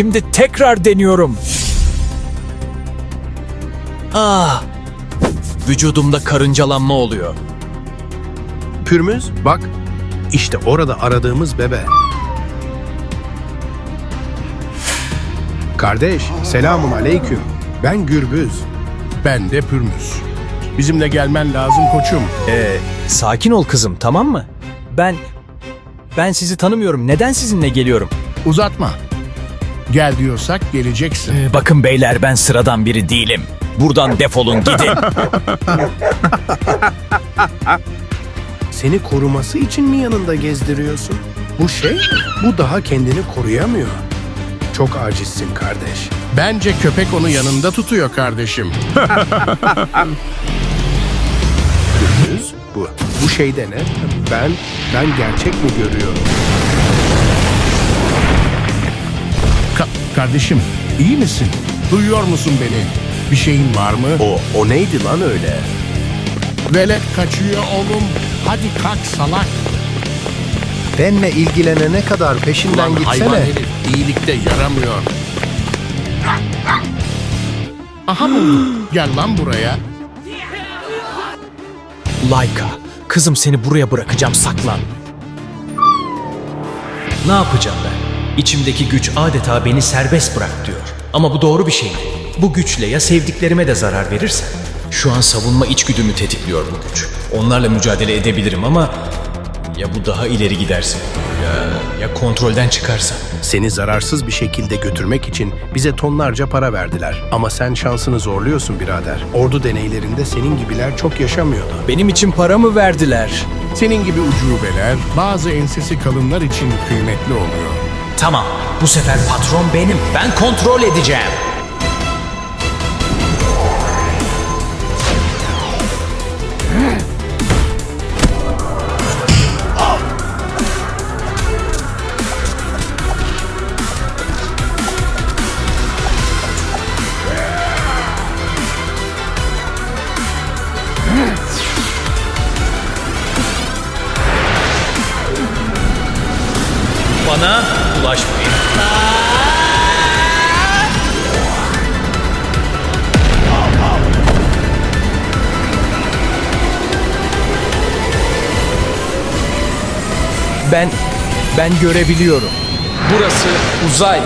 Şimdi tekrar deniyorum. Ah! Vücudumda karıncalanma oluyor. Pürmüz bak işte orada aradığımız bebe. Kardeş selamun aleyküm. Ben Gürbüz. Ben de Pürmüz. Bizimle gelmen lazım koçum. Ee, sakin ol kızım tamam mı? Ben ben sizi tanımıyorum. Neden sizinle geliyorum? Uzatma. Gel diyorsak geleceksin. Ee, bakın beyler ben sıradan biri değilim. Buradan defolun gidin. Seni koruması için mi yanında gezdiriyorsun? Bu şey bu daha kendini koruyamıyor. Çok acizsin kardeş. Bence köpek onu yanında tutuyor kardeşim. Gürbüz bu. Bu şey de ne? Ben, ben gerçek mi görüyorum? Kardeşim iyi misin? Duyuyor musun beni? Bir şeyin var mı? O, o neydi lan öyle? Velet kaçıyor oğlum. Hadi kalk salak. Benle ilgilenene kadar peşinden Ulan hayvan herif iyilikte yaramıyor. Aha buldum. Gel lan buraya. Layka, kızım seni buraya bırakacağım saklan. Ne yapacağım ben? İçimdeki güç adeta beni serbest bırak diyor. Ama bu doğru bir şey mi? Bu güçle ya sevdiklerime de zarar verirse? Şu an savunma içgüdümü tetikliyor bu güç. Onlarla mücadele edebilirim ama ya bu daha ileri giderse? Ya, ya kontrolden çıkarsa? Seni zararsız bir şekilde götürmek için bize tonlarca para verdiler. Ama sen şansını zorluyorsun birader. Ordu deneylerinde senin gibiler çok yaşamıyordu. Benim için para mı verdiler? Senin gibi ucubeler bazı ensesi kalınlar için kıymetli oluyor. Tamam, bu sefer patron benim. Ben kontrol edeceğim. Bana ulaşmayın. Ben ben görebiliyorum. Burası uzay.